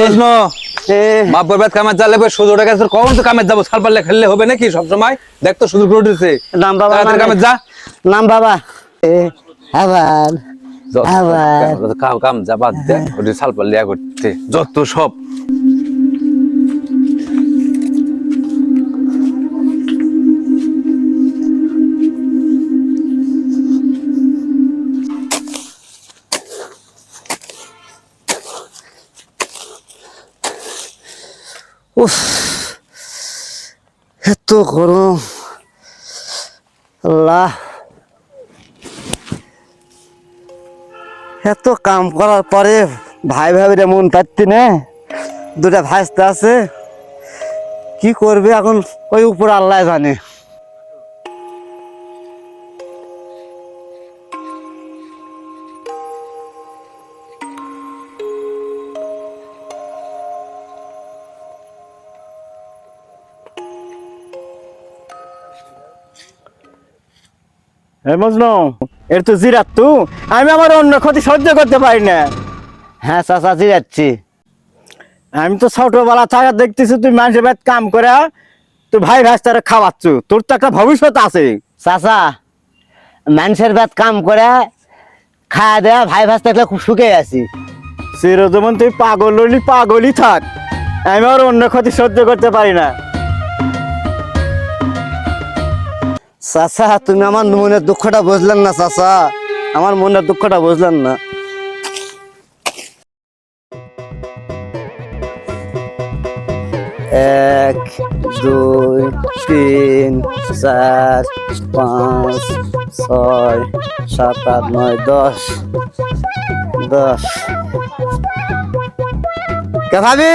বুঝলো বাপ বেদ কামে চালে সুযোগ টাকা কখন তো কামে যাব? সাল পারলে খেললে হবে নাকি সবসময়? দেখ তো সুযোগ দিচ্ছে নাম বাবা তাড়াতাড়ি কামে যা। নাম বাবা। এ, আবার। কাম কাম যা বাদ দে ওটি সাল পারলে করতে। যত সব। উফ এত গরম। আল্লাহ। এত কাম করার পরে ভাই ভাবিরে মন পাচ্ছি না। দুটা ভাইস্তা আছে। কি করবে এখন? ওই উপর আল্লাহ জানে। হে মজনু। এর তো জিরাত তু। আমি আমার অন্য ক্ষতি সহ্য করতে পারি না। হ্যাঁ চাচা জিরাচ্ছি। আমি তো ছোটবেলা থাকা দেখতেছি তুই মানুষের বাড়িতে কাম করে তুই ভাই ভাই তারা খাওয়াচ্ছ। তোর তো একটা ভবিষ্যৎ আছে। চাচা মানুষের বাদ কাম করে খাওয়া দেওয়া ভাই ভাস থাকলে খুব সুখে আছি। চিরজীবন তুই পাগল হলি পাগলই থাক। আমি আর অন্য ক্ষতি সহ্য করতে পারি না। চাচা, তুমি আমার মনের দুঃখটা বুঝলেন না চাচা। আমার মনের দুঃখটা বুঝলেন না। এক, দুই, তিন, চার, পাঁচ, ছয়, সাত, আট, নয়, দশ। দশ। কে ভাবি?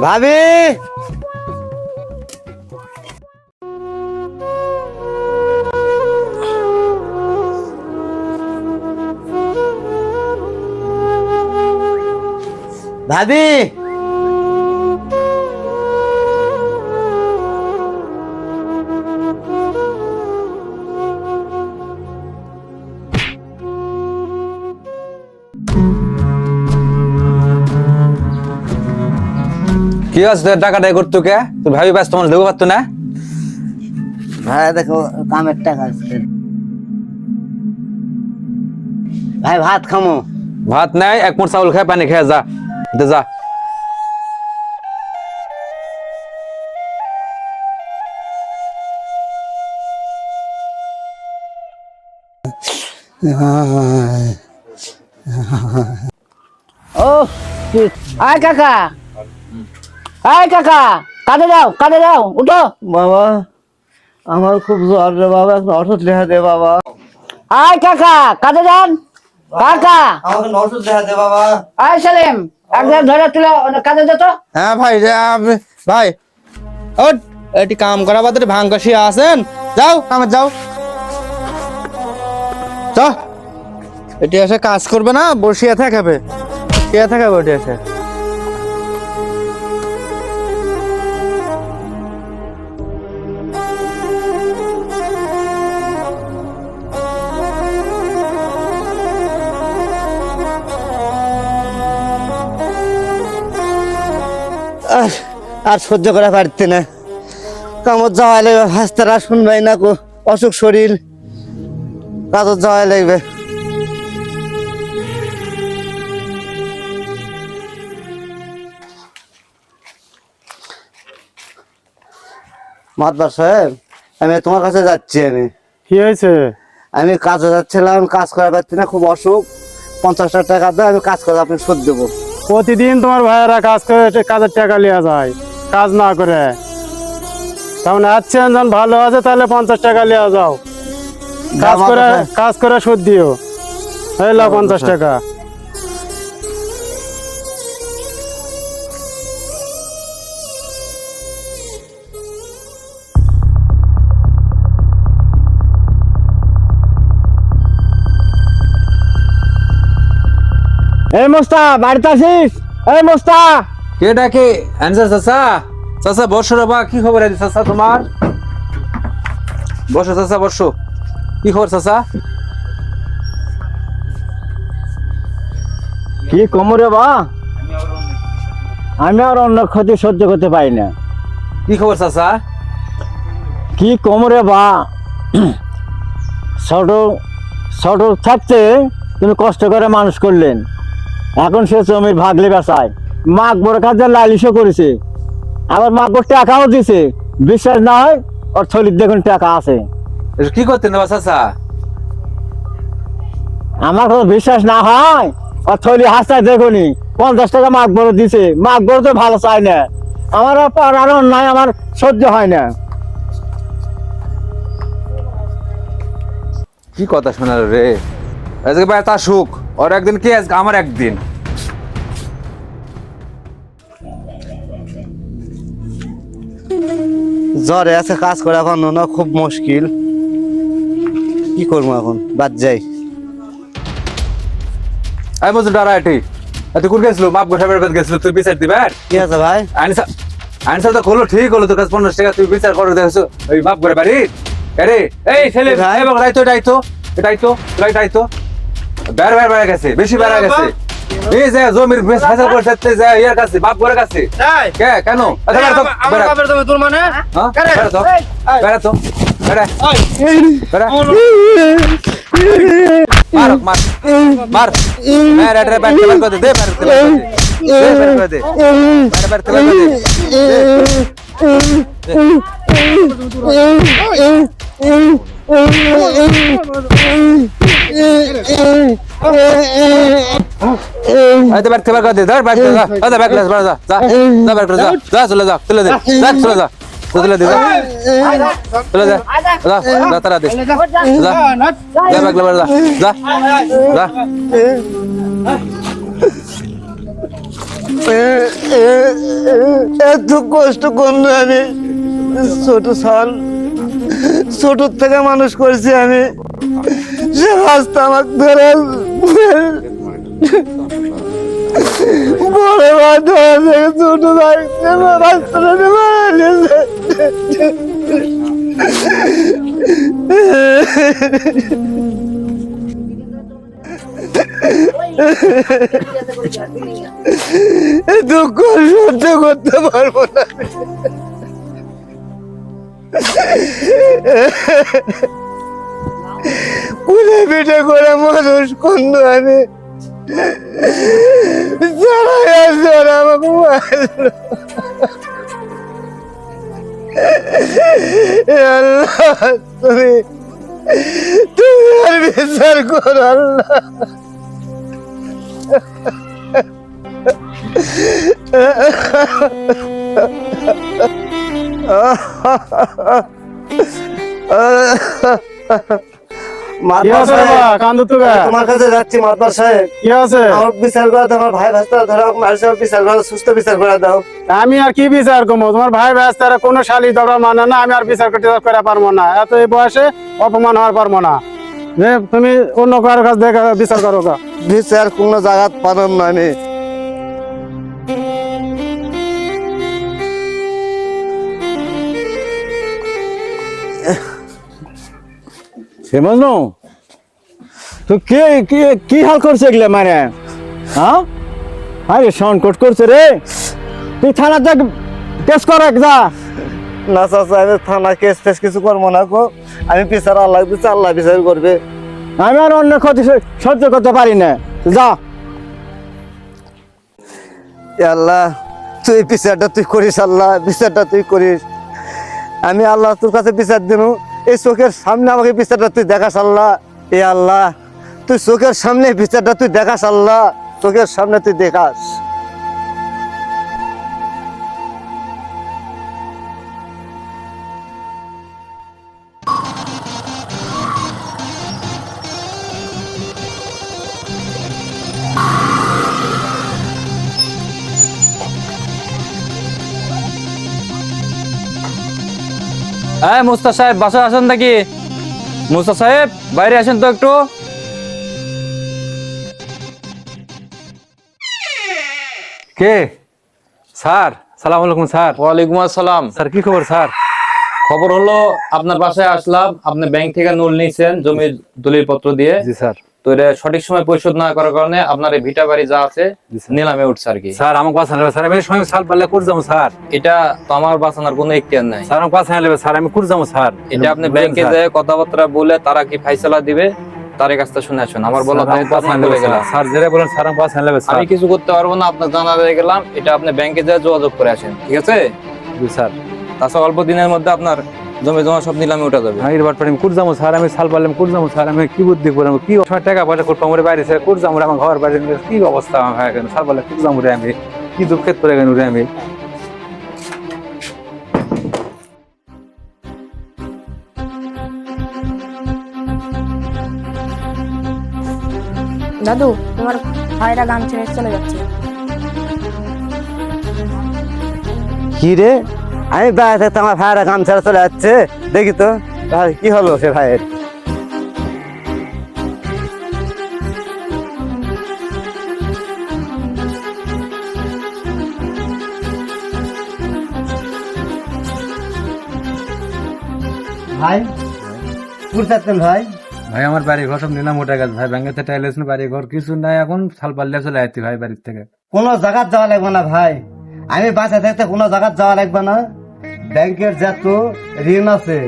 ভাবি? ভাবি কি আছে তোর টাকাটা করতো কে তুই ভাবি ব্যস্ত মানুষ দেখতে পারতো না? ভাই দেখো কামের টাকা আছে। ভাই ভাত খামো। ভাত নাই এক মোট চাউল খায় পানি খেয়ে যা। দে যা। ও আয় কাকা। আয় কাকা কাঁদে যাও কাঁদে যাও উঠো। বাবা আমার খুব জ্বর রে বাবা একটা ওষুধ লেখা দে বাবা। আয় কাকা কাঁদে যান। কাকা। আমাকে ওষুধ লেখা দে বাবা। আয় সালেম। একজন ধরে তুলে কাঁদে যেত হ্যাঁ ভাই ভাই। ও এটি কাম করা বাদে ভাঙ কষিয়ে আসেন যাও কামে যাও। চ এটি এসে কাজ করবে না বসিয়া থাকবে। কে থাকবে ওটি এসে আর আর সহ্য করা পারতে না। কামত যাওয়া লাগবে হাসতারা শুনবাই না কো অসুখ শরীর। কাজত যাওয়া লাগবে। মাতবার সাহেব আমি তোমার কাছে যাচ্ছি আমি। কি হয়েছে? আমি কাজে যাচ্ছিলাম কাজ করা পারছি না খুব অসুখ। পঞ্চাশ হাজার টাকা দেয় আমি কাজ করে আপনি শোধ দেবো। প্রতিদিন তোমার ভাইয়েরা কাজ করে কাজের টাকা নেওয়া যায় কাজ না করে। তখন আচ্ছা যখন ভালো আছে তাহলে পঞ্চাশ টাকা নেওয়া যাও। কাজ করে কাজ করে সুদ দিও। এই পঞ্চাশ টাকা। এই মোস্তা বাড়িতে আছিস? এই মোস্তা। কে ডাকে? অ্যান্সার চাচা। চাচা বর্ষ বাবা কি খবর আছে চাচা তোমার? বসো চাচা বসো। কি খবর চাচা? কি কোমরে বা? আমি আর অন্য ক্ষতি সহ্য করতে পারি না। কি খবর চাচা? কি কোমরে বা? ছোট ছোট থাকতে তুমি কষ্ট করে মানুষ করলেন। এখন সে জমির ভাগলে বেসায় মাঘ বড় কাজে লালিশও করেছে। আবার মাঘ বড় টাকাও দিছে। বিশ্বাস না হয় ওর থলির দেখুন টাকা আছে। কি করতেন চাচা আমার কথা বিশ্বাস না হয়? ওর থলি হাসতে দেখুনি। পঞ্চাশ টাকা মাঘ বড় দিছে। মাঘ বড় তো ভালো চাই না। আমার আর অন্যায় আমার সহ্য হয় না। কি কথা শোনার রে? আজকে ভাই তা সুখ। ওর একদিন কি আজকে? আমার একদিন। জ্বরে আছে কাজ করে এখন না খুব মুশকিল। কি করব এখন? বাদ যাই। আমি বলছি ডারা এটি। তুই কোন গেছিল? মাপ গোসাবের বেদ গেছিল তুই বিচার দিবে কি আছে ভাই? আনসার আনসার তো করল ঠিক হলো তোর কাছে পঞ্চাশ টাকা তুই বিচার করে দেখছ? ওই মাপ করে বাড়ি। আরে এই ছেলে ভাই। এবং রাইতো রাইতো রাইতো রাইতো বের বের বেড়ে গেছে বেশি বেড়ে গেছে এই যে জমির বেশ হাজার করে সাথে যে ইয়ার কাছে বাপ করে কাছে কে কেন আচ্ছা, বেড়া তো। বাপের তুমি তোর মানে হ্যাঁ? বেড়া তো, বেড়া তো, বেড়া। মার, মার, মার। হ্যাঁ, ব্যাট বের দে, বের। দে, বের বের। দে। এই তো ব্যাট দে, ধর, ব্যাট বের কর। এই তো ব্যাট যা, যা, যা, বের যা, যা, চলে যা, চলে দে, যা, চলে যা, চলে দে, যা, চলে যা, যা, যা, তারা দে, যা, যা, ব্যাট বের যা, যা, যা। এত কষ্ট করল আমি। ছোট সাল ছোট থেকে মানুষ করেছি আমি। সে রাস্তা আমাকে ধরে বড় ভাই ধরে থেকে ছোট ভাই রাস্তা ধরে মারা গেছে। দুঃখ সহ্য করতে পারব না কুলে পিঠে করে মানুষ কন্দ আমি যারা আছে ওরা। আল্লাহ, তুমি তুমি আর বিচার করো আল্লাহ তোমার কাছে যাচ্ছি মাতবার সাহেব। কি আছে? আমার বিচার করে দাও ভাই ভাস্তা ধরো মার বিচার করে সুস্থ বিচার করে দাও। আমি আর কি বিচার করব? তোমার ভাই ব্যস্তারা কোনো শালি দরবার মানে না আমি আর বিচার করতে করে পারব না। এত এই বয়সে অপমান হওয়ার পারব না। যে তুমি অন্য কারোর কাছে দেখা বিচার করো বিচার কোনো জায়গাত পারেন না আমি। সে বুঝলো তো কে কি কি হাল করছে এগুলো মানে? হ্যাঁ? আরে সংকট করছে রে। তুই থানা দেখ কেস কর এক যা। না চাচা আমি থানা কেস ফেস কিছু করব না গো আমি বিচার আল্লাহ বিচার আল্লাহ বিচার করবে। আমি আর অন্য ক্ষতি সহ্য করতে পারি না। যা। আল্লাহ তুই বিচারটা তুই করিস আল্লাহ বিচারটা তুই করিস। আমি আল্লাহ তোর কাছে বিচার দিন এই চোখের সামনে আমাকে বিচারটা তুই দেখা আল্লাহ। এ আল্লাহ, তুই চোখের সামনে বিচারটা তুই দেখাস আল্লাহ। চোখের সামনে তুই দেখাস। হ্যাঁ মুস্তা সাহেব বাসায় আসেন নাকি? মুস্তা সাহেব বাইরে আসেন তো একটু। কে? স্যার সালাম আলাইকুম স্যার। ওয়ালাইকুম আসসালাম। স্যার কি খবর স্যার? খবর হলো আপনার বাসায় আসলাম আপনি ব্যাংক থেকে লোন নিয়েছেন জমির দলিল পত্র দিয়ে। জি স্যার। তো এটা সঠিক সময় পরিশোধ না করার কারণে আপনার এই ভিটা বাড়ি যা আছে নিলামে উঠছে আর কি। স্যার লাগবে। স্যার আমি সময় সাল পারলে করে যাব স্যার। এটা তো আমার বাঁচানোর কোনো ইখতিয়ার নাই। স্যার লাগবে স্যার আমি করে যাব স্যার। এটা আপনি ব্যাংকে স্যার? যে কথাবার্তা বলে তারা কি ফাইসলা দিবে তার কাছ থেকে শুনে আসুন। আমার বলা স্যার, যেটা বলেন স্যার আমাকে বাঁচান লাগবে আমি কিছু করতে পারব না আপনার জানা দিয়ে গেলাম এটা আপনি ব্যাংকে যোগাযোগ করে আসেন ঠিক আছে? জি স্যার। তাছাড়া অল্প দিনের মধ্যে আপনার জমি জমা সব নিলামে উঠে যাবে। আমি এবার পরে আমি করে স্যার আমি সাল পারলাম করে যাব স্যার আমি কি বুদ্ধি করব কি সময় টাকা পয়সা করব আমার বাইরে স্যার করে যাব আমার ঘর বাইরে কি অবস্থা আমার হয় সাল পারলে করে যাব রে আমি কি দুঃখের পরে গেল রে আমি। দাদু তোমার ভাইরা গান ছেড়ে চলে যাচ্ছে। কি রে? আমি বাইরে থাকতে আমার ভাইয়েরা কাম ছাড়া চলে যাচ্ছে। দেখি তো ভাই কি হলো সে ভাইয়ের? ভাই ভাই? ভাই আমার বাড়ি ঘর সব নিলাম ওটা গেছে। ভাই ব্যাংকে বাড়ি ঘর কিছু নাই এখন সাল চলে আসছি ভাই বাড়ির থেকে। কোনো যাওয়া লাগবে না ভাই। আমি বাসা থাকতে কোনো জায়গার যাওয়া লাগবে না। ব্যাংকের যত ঋণ আছে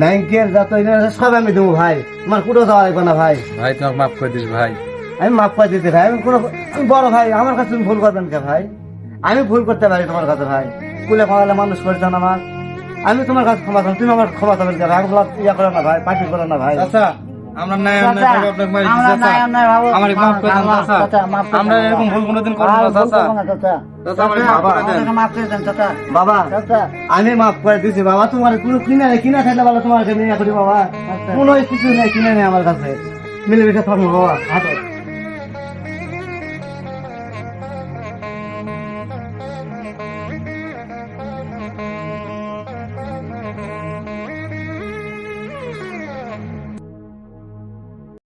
ব্যাংকের যত ঋণ আছে সব আমি দেবো ভাই। তোমার কোথাও যাওয়া লাগবে না ভাই। ভাই তোমাকে মাফ করে দিস ভাই। আমি মাফ করে দিতে ভাই। আমি কোনো আমি বড় ভাই আমার কাছে তুমি ভুল করবেন কে ভাই? আমি ভুল করতে পারি তোমার কাছে ভাই। কুলে খাওয়ালে মানুষ করে জানা আমার। আমি তোমার কাছে ক্ষমা তুমি আমার ক্ষমা দেবেন কে ভাই? ইয়া করো না ভাই পার্টি করো না ভাই। চাচা আমরা নাই অন্যায় ভাবে আপনাকে মারি আমরা চাচা। নাই অন্যায় ভাবে- আমার মাফ করে দেন চাচা। চাচা, মাফ করে আমরা এরকম ভুল কোনোদিন করব না চাচা। বাবা। আমি মাফ করে দিছি বাবা। তোমার কোনো কিনা নেই কিনা থাকলে বলো তোমার বাবা। কোনো কিছু নেই কিনা নেই আমার কাছে। মিলেমিশে থাকব বাবা। হাঁটো